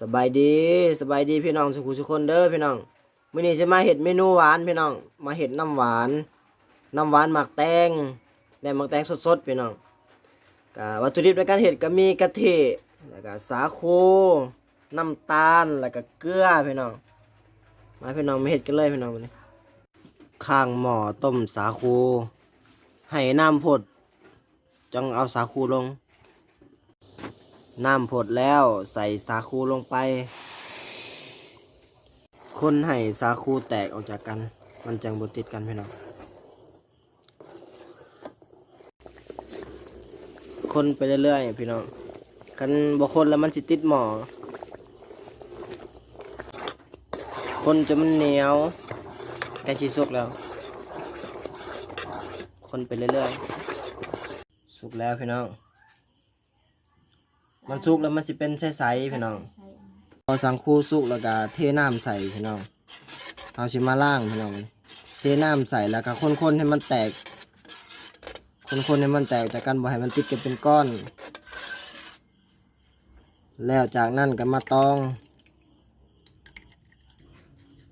สบายดีสบายดีพี่น้องสุขุสุคนเด้อพี่น้องมื้อนี้จะมาเฮ็ดเมนูหวานพี่น้อง มาเฮ็ดน้ำหวาน น้ำหวานหมักแตงและหมักแตงสดๆพี่น้องก็วัตถุดิบในการเฮ็ดก็มีกะทิแล้วก็สาคูน้ำตาลแล้วก็เกลือพี่น้อง มาพี่น้องมาเฮ็ดกันเลยพี่น้องวันนี้ข้างหม้อต้มสาคูให้น้ำพดจังเอาสาคูลง น้ำพดแล้วใส่สาคูลงไป คนให้สาคูแตกออกจากกัน มันจังบติดกันพี่น้องคนไปเรื่อยๆพี่น้องกันบ่คนแล้วมันสิติดหมอ คนจะมันเหนียวใกล้ชิสุกแล้ว คนไปเรื่อยๆ สุกแล้วพี่น้อง มันสุกแล้วมันสิเป็นใสๆพี่น้องพอสังคูสุกแล้วก็เทน้ำใส่พี่น้องเอาชิมาล่างพี่น้องเทน้ำใส่แล้วก็คนๆให้มันแตก คนๆให้มันแตกจากกันบ่ให้มันติดกันเป็นก้อน แล้วจากนั้นก็มาตอง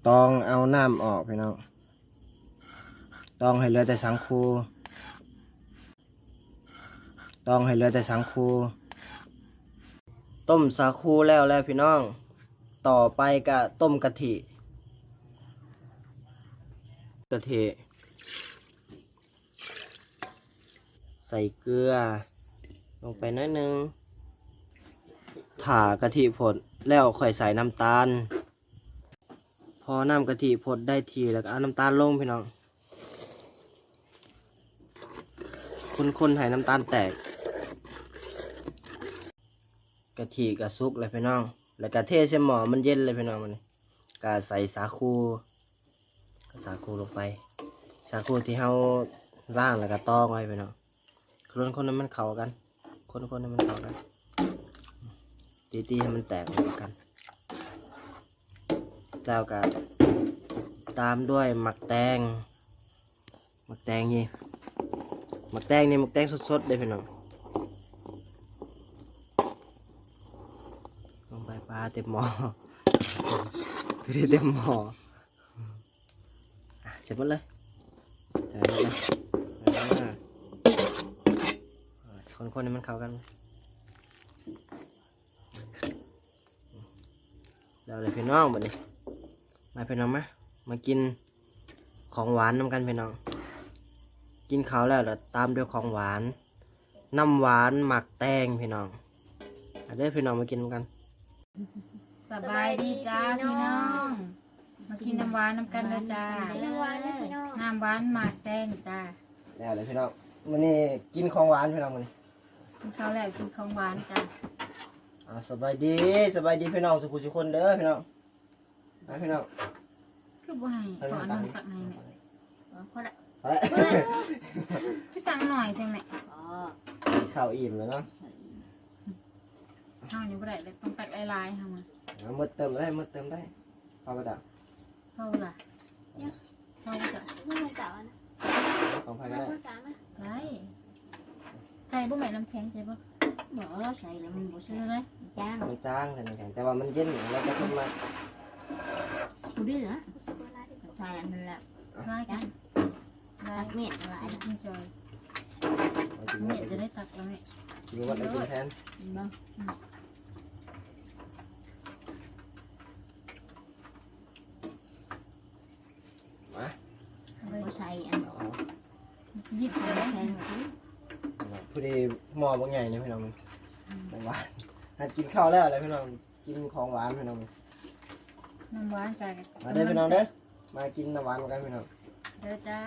ตองเอาน้ำออกพี่น้องตองให้เหลือแต่สังคูตองให้เหลือแต่สังคู ต้มสาคูแล้วแล้วพี่น้อง ต่อไปก็ต้มกะทิกะทิใส่เกลือ ลงไปน้อยนึงถ่ากะทิผดแล้วค่อยใส่น้ำตาล พอน้ำกะทิผดได้ทีแล้วก็เอาน้ำตาลลงพี่น้องคนๆให้น้ำตาลแตก กะทิกะซุกเลยพี่น้อง แล้วกะเทใส่หมอมันเย็นเลยพี่น้องมันกะใส่สาคูสาคูลงไป สาคูที่เฮาล่างแล้วก็ตองไว้พี่น้องคนคนนั้นมันเข้ากัน คนคนนั้นมันเข้ากัน ตีตีให้มันแตกออกกัน แล้วก็ตามด้วยหมักแตงหมักแตงนี่หมักแตงนี่หมักแตงสดๆเลยพี่น้อง ลงไปปลาเต็มหม้อตัวนี้เต็มหม้อเสร็จหมดเลยใส่หมดเลยอ่าคนๆให้มันเข้ากันแล้วเลยพี่น้องบัดนี้มาพี่น้องมามากินของหวานน้ำกันพี่น้อง กินเขาแล้วแล้วตามด้วยของหวานน้ำหวานหมักแตงพี่น้องอะเด้อพี่น้องมากินกัน สบายดีจ้าพี่น้อง มากินน้ำหวานน้ำกันเลยจ้า น้ำหวานนะพี่น้องน้ำหวานหมากแตงจ้าแล้วเลยพี่น้องวันนี้กินของหวานพี่น้องวันนี้กินข้าวแล้วกินของหวานจ้าอ่าสบายดีสบายดีพี่น้องสุขุสุคนเด้อพี่น้องมาพี่น้องคือบ่ให้ขออันนั้นตักให้แม่พอละไป ช่วยตักหน่อยเถอะแม่อ๋อข้าวอิ่มแล้วเนาะ เอาอยู่บ่ได้เลยต้องตักหลายๆค่ะมาเอามืดเติมได้มืดเติมได้พอกระดาษเข้าล่ะเข้าจ้ะไม่มาเจาะนะของใครไม่ก็ได้มาเจาะนะได้ใส่บ่แม่น้ำแข็งใส่บ่บอกใส่แล้วมันบ่ซื้ใช่อเลยจ้างมันจางแต่มันแข็งแต่ว่ามันเย็นแล้วจะขึ้นมากูดื้อเหรอใส่อันนั้นแหละได้กันได้ตักเม็ดอะไรไอ้กินจอยเอากินแม่วัดจะได้ตักแล้วแม่กินวัดไอ้กินแทน บ้าง มา เอาไป บ่ ใส่อันเอาหยิบเลยใส่ได้หมดพอดีหม้อบางใหญ่เนี่ยพี่น้องของหวานหัดกินข้าวแล้วอะไรพี่น้องกินของหวานพี่น้องน้ำหวานจ้ามาเด้อพี่น้องเด้อมากินน้ำหวานกันพี่น้องเด้อจ้า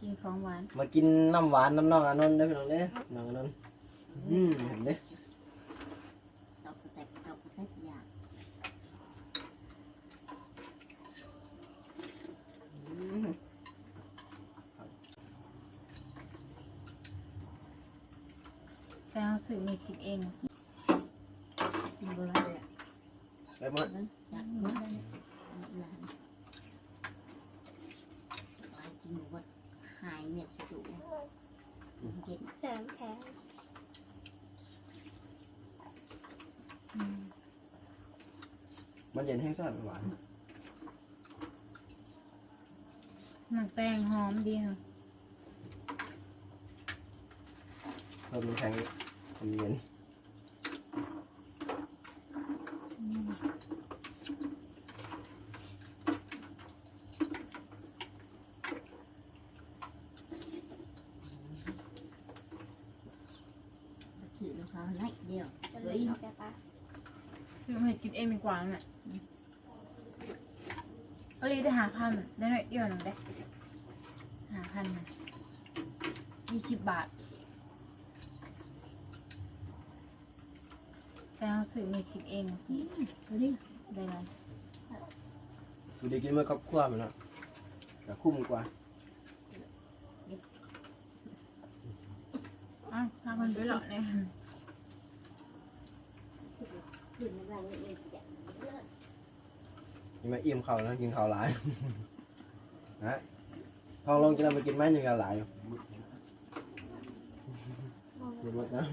กินของหวานมากินน้ำหวานน้ำน้องอานนท์เด้อพี่น้องเด้อน้องอานนท์อืมเห็นเด้อ ตอกแตกตอกแตกยาก อืม แต่เราสื่อมีกินเองกินบ่ได้เลยไปหมดจักบ่ได้หลานไปกินหมดหายเม็ดจุเย็นเสริมแข็งอืมมันเย็นให้แซ่บหวานหมักแตงหอมดีค่ะ เพิ่มน้ำแข็งค วามเย็นถือของเขาให้เดียวเลยนเอาแกปะพี่เห็ดกินเองดีกวาเนี่ยก็เลยได้หาพันได้หน่อยเดียวหนึ่งได้หาพันยี่สิบบาท แต่เราซื้อเห็ดกินเองสิก็นี่ได้ไหมดูดีกินเมื่อครอบครัวมันเนาะแต่คุ้มกว่าอ้าวห้าพันไปหรอเนี่ยขึ้นอะไรเองจะนี่มาอิ่มเขาวแล้วกินข้าวหลาย นะทองลงกินอะไรมากินไหมยังหลายอยู่เดี๋ยวหมดนะ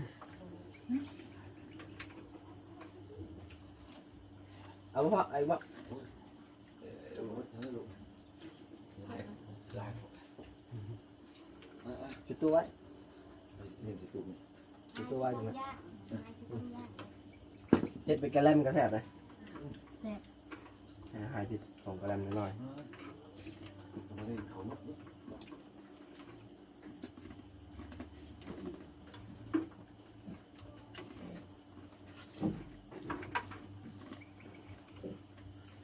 เอาพ่อไอ้พ่อจุดตัวไว้จุดตัวไว้ตรงนั้นเฮ็ดเป็นกระแลมกระแสบเลยแซ่บหายติดของกระแลมนิดหน่อย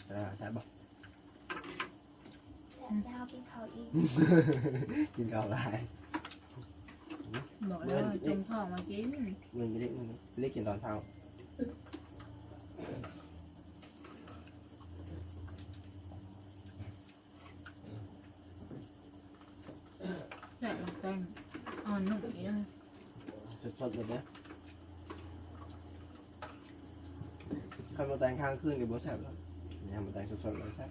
เออใช่ปะ ดาวกินเขาอี กกินข้าวหลายบอกแล้วว่าจงทองมากินมึงจะได้มึงจะได้กินตอนเช้าแซ่บหมักแตงอ่อนนุ่มดีนะสดๆเลยเนี่ยใครมาแต่งข้างขึ้นกับโบแซ่บแล้วเนี่ยมาแต่งสดๆเลยแซ่บ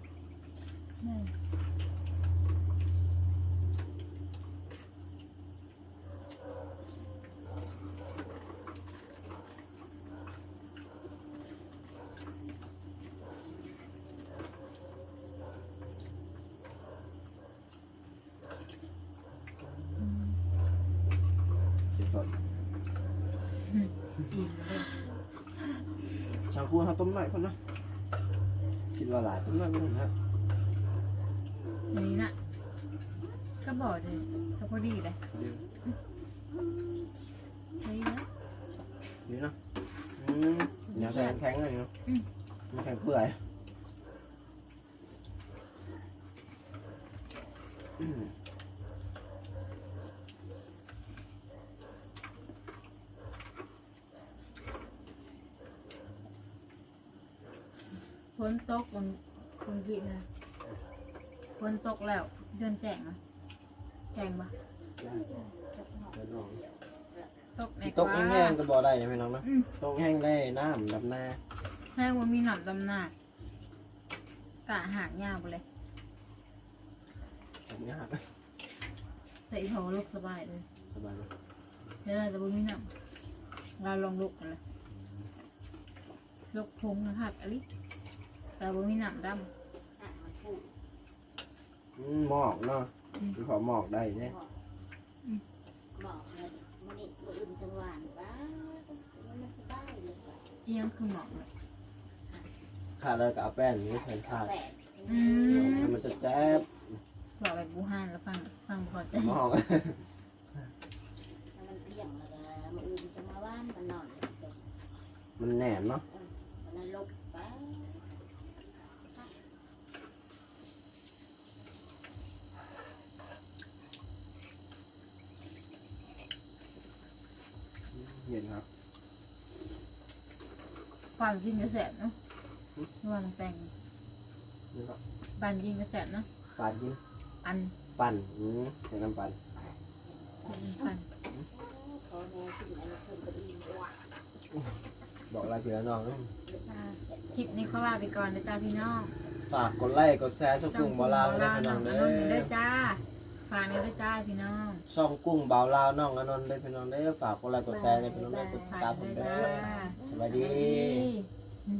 แม่ กินสด อิ่มเลย ชาคูเขาต้มหน่อยคนนะคิดว่าหลายต้มหน่อยไม่ถึงนะอันนี้นะก็บอกเลยก็พอดีเลยเดี๋ยวใช่แล้วนี่เนาะอืมเดี๋ยวใส่น้ำแข็งเลยเนาะน้ำแข็งเปื่อย ฝนตกบางบางทีนะฝนตกแล้วเดือนแจงอะแจงปะตกในตกแห้งๆก็บ่ได้นะพี่น้องเนาะอืมตกแห้งได้น้ำดับหน้าให้ว่ามีหนำตำหนากะหากยาวไปเลยแบบนี้ฮะใส่โถลูกสบายเลยสบายเลยเดี๋ยวเราจะบ่มีหนำเราลองลุกกันเลยลุกพงนะครับอลิ แต่บ่มีหนำดอืมหมอกเนาะคือขอหมอกได้เนี่ยบอกเลยมันนี่มันอื่นจังหวานป้ามันสบายเลยำเอียงคือหมอกเลยขาดแล้วก็เอาแป้งนี้ใส่ขาดแปดอืมให้มันจะแจ๊บบอกแบบบูฮานแล้วฟังฟังพอใจหมอกมันเที่ยงแล้วมันอื่นจะมาว่านมันนอนมันแหนมเนาะมันลบป้ เย็นครับความกินกระแสบเนาะระวังแต่งนี่ก็ปานกินกระแสบเนาะปาดยิงอันปั่นอืมใส่น้ำปั่นเป็นฟันขอแม่ขึ้นอะไรเพิ่มก็ดีกว่าบอกลาพี่ละน้องเนาะคลิปนี้ขอลาไปก่อนนะจ้าพี่น้องฝากกดไลค์กดแชร์ช่องกุ้งเบาลาวด้วยพี่น้องเด้น้องเด้ออจ้า ฝากนี่ด้วยจ้าพี่น้องช่องกุ้งเบาลาวน้องอนนท์ด้วยพี่น้องเด้อฝากกดไลค์กดแชร์ด้วยพี่น้องเด้อกดติดฝาตามกผมด้วยเด้จ้าอสวัสดี สวัสดี